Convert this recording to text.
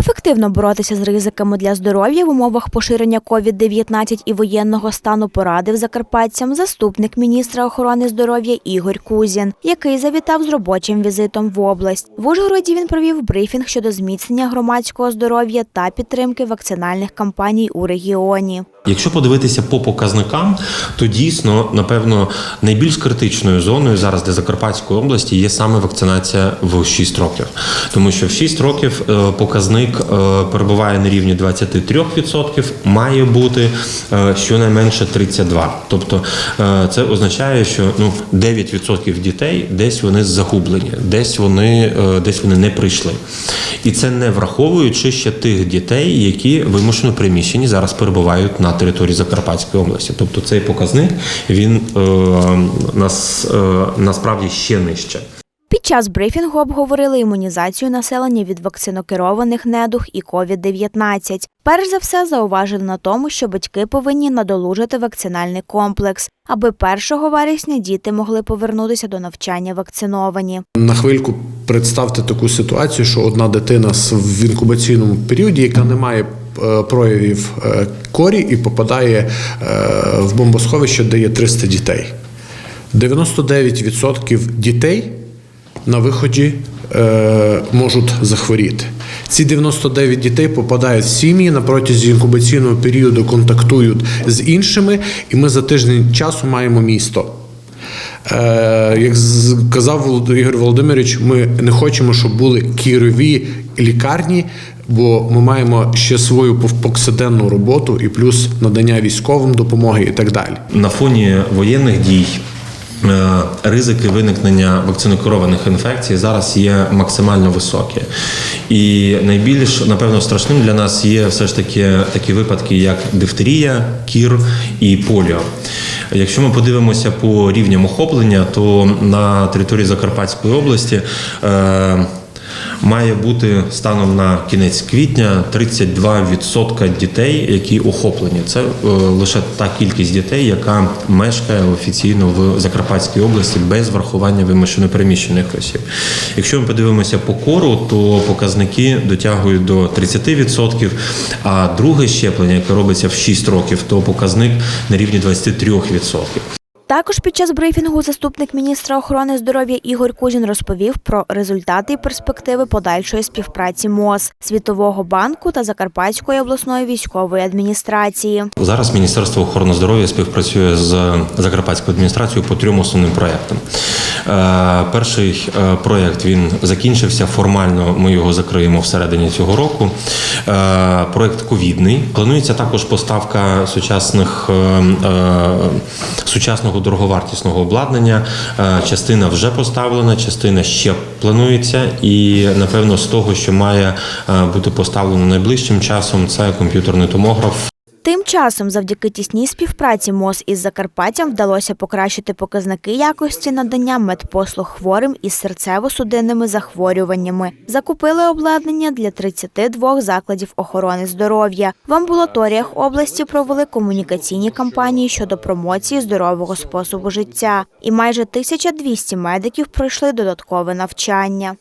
Ефективно боротися з ризиками для здоров'я в умовах поширення COVID-19 і воєнного стану порадив закарпатцям заступник міністра охорони здоров'я Ігор Кузін, який завітав з робочим візитом в область. В Ужгороді він провів брифінг щодо зміцнення громадського здоров'я та підтримки вакцинальних кампаній у регіоні. Якщо подивитися по показникам, то дійсно, напевно, найбільш критичною зоною зараз для Закарпатської області є саме вакцинація в 6 років, тому що в 6 років е, показник е, перебуває на рівні 23%, має бути е, щонайменше 32%. Тобто е, це означає, що ну 9% дітей десь вони загублені, десь вони десь вони не прийшли. І це не враховуючи ще тих дітей, які вимушено приміщені зараз перебувають на території Закарпатської області. Тобто цей показник він нас насправді ще нижче. Під час брифінгу обговорили імунізацію населення від вакцинокерованих недуг і COVID-19. Перш за все зауважили на тому, що батьки повинні надолужити вакцинальний комплекс, аби 1 вересня діти могли повернутися до навчання вакциновані. На хвильку представте таку ситуацію, що одна дитина в інкубаційному періоді, яка не має е, проявів е, корі і попадає е, в бомбосховище, де є 300 дітей. 99% дітей на виході е, можуть захворіти. Ці 99 дітей попадають в сім'ї на протязі інкубаційного періоду, контактують з іншими, і ми за тиждень часу маємо місто. Е, як з- казав Ігор Володимирович, ми не хочемо, щоб були кірові лікарні, бо ми маємо ще свою пов- повсякденну роботу і плюс надання військовим допомоги і так далі. На фоні воєнних дій. Е, Ризики виникнення вакцинокерованих інфекцій зараз є максимально високі, і найбільш напевно страшним для нас є все ж таки такі випадки, як дифтерія, кір і поліо. Якщо ми подивимося по рівням охоплення, то на території Закарпатської області е, має бути станом на кінець квітня 32% дітей, які охоплені. Це е, лише та кількість дітей, яка мешкає офіційно в Закарпатській області без врахування вимушено переміщених осіб. Якщо ми подивимося по кору, то показники дотягують до 30%, а друге щеплення, яке робиться в 6 років, то показник на рівні 23%. Також під час брифінгу заступник міністра охорони здоров'я Ігор Кузін розповів про результати і перспективи подальшої співпраці МОЗ, Світового банку та Закарпатської обласної військової адміністрації. Зараз Міністерство охорони здоров'я співпрацює з Закарпатською адміністрацією по трьом основним проектам. Е, Перший е, проект він закінчився формально. Ми його закриємо всередині цього року. Е, Проект ковідний. Планується також поставка сучасних е, е, сучасного дороговартісного обладнання. Частина вже поставлена, частина ще планується, і напевно з того, що має бути поставлено найближчим часом, це комп'ютерний томограф. Тим часом, завдяки тісній співпраці МОЗ із Закарпаттям вдалося покращити показники якості надання медпослуг хворим із серцево-судинними захворюваннями. Закупили обладнання для 32 закладів охорони здоров'я. В амбулаторіях області провели комунікаційні кампанії щодо промоції здорового способу життя. І майже 1200 медиків пройшли додаткове навчання.